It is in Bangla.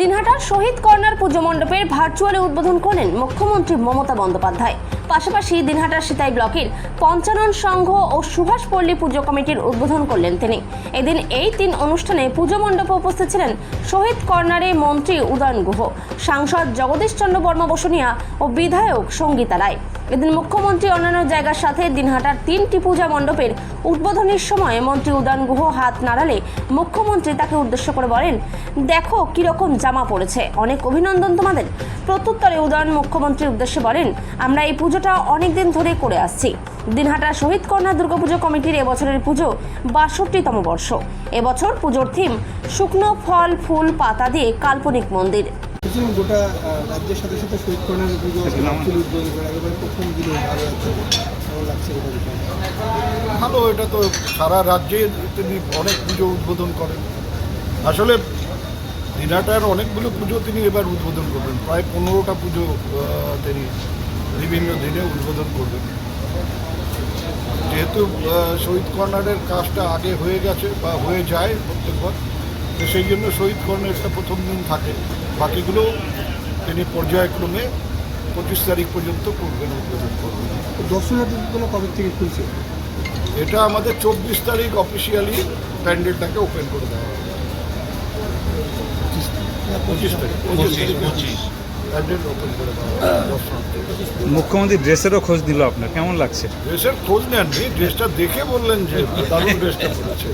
দিনহাটার শহীদ কর্নার পুজো মণ্ডপের ভার্চুয়ালি উদ্বোধন করেন মুখ্যমন্ত্রী মমতা বন্দ্যোপাধ্যায়। পাশাপাশি দিনহাটার সিতাই ব্লকের পঞ্চানন সংঘ ও সুভাষপল্লী পুজো কমিটির উদ্বোধন করলেন তিনি। এদিন এই তিন অনুষ্ঠানে পুজো মণ্ডপে উপস্থিত ছিলেন শহীদ কর্নারে মন্ত্রী উদয়ন গুহ, সাংসদ জগদীশ চন্দ্র বর্মা বসুনিয়া ও বিধায়ক সঙ্গীতা রায়। এদিন মুখ্যমন্ত্রী অন্যান্য জায়গার সাথে দিনহাটার তিনটি পূজা মণ্ডপের উদ্বোধনের সময় মন্ত্রী উদয়ন গুহ হাত নাড়ালে মুখ্যমন্ত্রী তাকে উদ্দেশ্য করে বলেন, দেখো কীরকম জামা পড়েছে। অনেক অভিনন্দন তোমাদের। প্রত্যুত্তরে উদয়ন মুখ্যমন্ত্রীর উদ্দেশ্যে বলেন, আমরা এই পুজোটা অনেক দিন ধরে করে আসছি। দিনহাটা শহীদ কন্যা দুর্গাপুজো কমিটির এবছরের পুজো বাষট্টিতম বর্ষ। এবছর পুজোর থিম শুকনো ফল ফুল পাতা দিয়ে কাল্পনিক মন্দির। গোটা রাজ্যের সাথে সাথে শহীদ পুজো প্রথম দিনে ভালো এটা তো সারা রাজ্যে তিনি অনেক পুজো উদ্বোধন করেন। আসলে দিনাটার অনেকগুলো পুজো তিনি এবার উদ্বোধন করবেন। প্রায় পনেরোটা পুজো তিনি বিভিন্ন দিনে উদ্বোধন করবেন যেহেতু শহীদ কর্নারের কাজটা আগে হয়ে গেছে বা হয়ে যায় প্রত্যেকবার তো সেই জন্য শহীদ কর্নারটা প্রথম দিন থাকে। বাকিগুলো তিনি পর্যায়ক্রমে পঁচিশ তারিখ পর্যন্ত করবেন উদ্বোধন করবেন। দর্শনার্থীগুলো কবে থেকে খুলছে? এটা আমাদের চব্বিশ তারিখ অফিসিয়ালি প্যান্ডেলটাকে ওপেন করে দেওয়া হবে। পঁচিশ তারিখ। পঁচিশ তারিখ প্যান্ডেল ওপেন করে দেওয়া হবে। মুখ্যমন্ত্রী ড্রেসেরও খোঁজ দিল আপনার, কেমন লাগছে? ড্রেসের খোঁজ নেননি, ড্রেসটা দেখে বললেন যে দারুণ ড্রেসটা পড়েছে